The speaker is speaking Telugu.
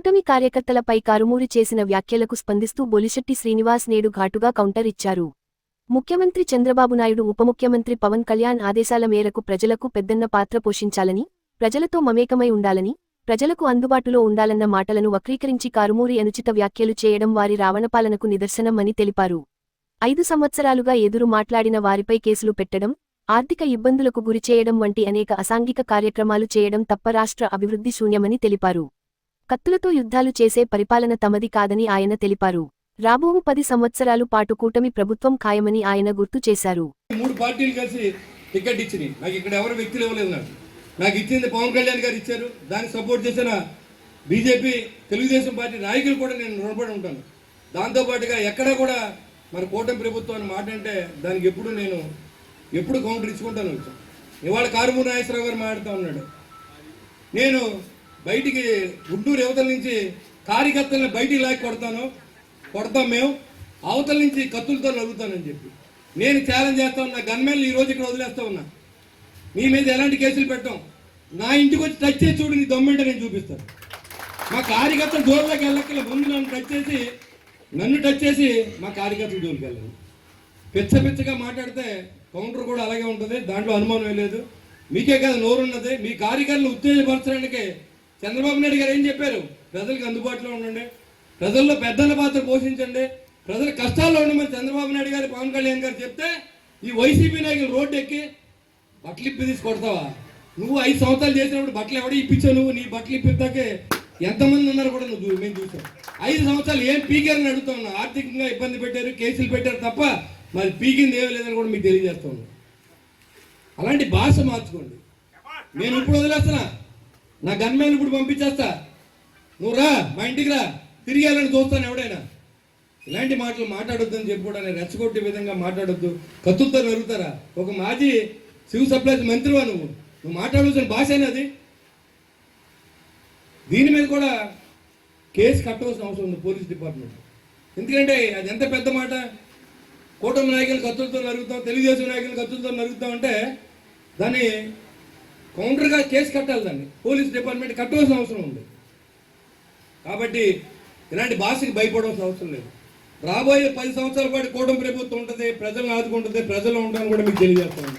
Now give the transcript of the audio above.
కూటమి కార్యకర్తలపై కారుమూరి చేసిన వ్యాఖ్యలకు స్పందిస్తూ బొలిశెట్టి శ్రీనివాస్ నేడు ఘాటుగా కౌంటర్ ఇచ్చారు. ముఖ్యమంత్రి చంద్రబాబు నాయుడు ఉపముఖ్యమంత్రి పవన్ కళ్యాణ్ ఆదేశాల మేరకు ప్రజలకు పెద్దన్న పాత్ర పోషించాలని ప్రజలతో మమేకమై ఉండాలని ప్రజలకు అందుబాటులో ఉండాలన్న మాటలను వక్రీకరించి కారుమూరి అనుచిత వ్యాఖ్యలు చేయడం వారి రావణపాలనకు నిదర్శనమని తెలిపారు. ఐదు సంవత్సరాలుగా ఎదురు మాట్లాడిన వారిపై కేసులు పెట్టడం ఆర్థిక ఇబ్బందులకు గురిచేయడం వంటి అనేక అసాంఘిక కార్యక్రమాలు చేయడం తప్ప రాష్ట్ర అభివృద్ధి శూన్యమని తెలిపారు. కత్తులతో యుద్ధాలు చేసే పరిపాలన తమది కాదని ఆయన తెలిపారు. రాబో పది సంవత్సరాలు పాటు కూటమి ప్రభుత్వం ఖాయమని ఆయన గుర్తు చేశారు. మూడు పార్టీలు కలిసి టికెట్ ఇచ్చింది నాకు ఇక్కడ ఎవరు వ్యక్తులు ఇవ్వలేదు నాకు. నాకు ఇచ్చింది పవన్ కళ్యాణ్ గారు ఇచ్చారు. దానికి సపోర్ట్ చేసిన బీజేపీ తెలుగుదేశం పార్టీ నాయకులు కూడా నేను రుణపడి ఉంటాను. దాంతోపాటుగా ఎక్కడ కూడా మన కూటమి ప్రభుత్వం మాట అంటే దానికి ఎప్పుడు నేను ఎప్పుడు కౌంటర్ ఇచ్చుకుంటాను. వచ్చాను ఇవాళ కారుమూరి నాగేశ్వరరావు గారు మాట్లాడుతూ ఉన్నాడు. నేను బయటికి గుంటూరు యువతల నుంచి కార్యకర్తలను బయటికి లాగి కొడతాను. కొడతాం మేము. అవతల నుంచి కత్తులతో నవ్వుతానని చెప్పి. నేను ఛాలెంజ్ చేస్తా ఉన్నా. గన్మెన్లు ఈ రోజు ఇక్కడ వదిలేస్తా ఉన్నా. మీ మీద ఎలాంటి కేసులు పెట్టాం? నా ఇంటికి వచ్చి టచ్ చేసి చూడు నీ దమ్మెంటే నేను చూపిస్తాను. మా కార్యకర్తలు జోరులోకి వెళ్ళక్కల ముందు నన్ను టచ్ చేసి నన్ను టచ్ చేసి మా కార్యకర్తలు జోలికి వెళ్ళాను పిచ్చ పిచ్చగా మాట్లాడితే కౌంటర్ కూడా అలాగే ఉంటుంది. దాంట్లో అనుమానం లేదు. మీకే కాదు నోరున్నది. మీ కార్యకర్తలు ఉత్తేజపరచడానికి చంద్రబాబు నాయుడు గారు ఏం చెప్పారు? ప్రజలకు అందుబాటులో ఉండండి. ప్రజల్లో పెద్దల పాత్ర పోషించండి. ప్రజల కష్టాల్లో ఉండమని చంద్రబాబు నాయుడు గారు పవన్ కళ్యాణ్ గారు చెప్తే ఈ వైసీపీ నాయకులు రోడ్డు ఎక్కి బట్టలు ఇప్పి తీసి కొడతావా నువ్వు ఐదు సంవత్సరాలు చేసినప్పుడు బట్టలు ఎవడో ఇప్పించావు నువ్వు? నీ బట్టలు ఇప్పిద్దాకే ఎంతమంది ఉన్నారు కూడా నువ్వు మేము చూసాం. ఐదు సంవత్సరాలు ఏం పీకారని అడుగుతా ఉన్నా ఆర్థికంగా ఇబ్బంది పెట్టారు కేసులు పెట్టారు తప్ప మరి పీకింది ఏమీ లేదని కూడా మీకు తెలియజేస్తా ఉన్నా. అలాంటి భాష మార్చుకోండి. నేను ఇప్పుడు వదిలేస్తున్నా. నా గన్మెన్ ఇప్పుడు పంపించేస్తా. నువ్వు రా మా ఇంటికి రా. తిరిగేయాలని చూస్తాను ఎవడైనా. ఇలాంటి మాటలు మాట్లాడొద్దని చెప్పి కూడా నేను రెచ్చగొట్టే విధంగా మాట్లాడొద్దు. కత్తులతో నరుగుతారా ఒక మాజీ సివిల్ సప్లైస్ మంత్రివా నువ్వు? నువ్వు మాట్లాడవలసిన భాషనే అది? దీని మీద కూడా కేసు కట్టవలసిన అవసరం ఉంది పోలీస్ డిపార్ట్మెంట్. ఎందుకంటే అది ఎంత పెద్ద మాట? కూటమి నాయకులు కత్తులతో నరుగుతాం తెలుగుదేశం నాయకులు కత్తులతో నరుగుతాం అంటే దాన్ని కౌంటర్గా కేసు కట్టాలి దాన్ని పోలీస్ డిపార్ట్మెంట్ కట్టవలసిన అవసరం ఉంది. కాబట్టి ఇలాంటి భాషకి భయపడవలసిన అవసరం లేదు. రాబోయే పది సంవత్సరాల పాటు కూటమి ప్రభుత్వం ఉంటుంది ప్రజలను ఆదుకుంటుంది ప్రజలు ఉంటామని కూడా మీకు తెలియజేస్తాను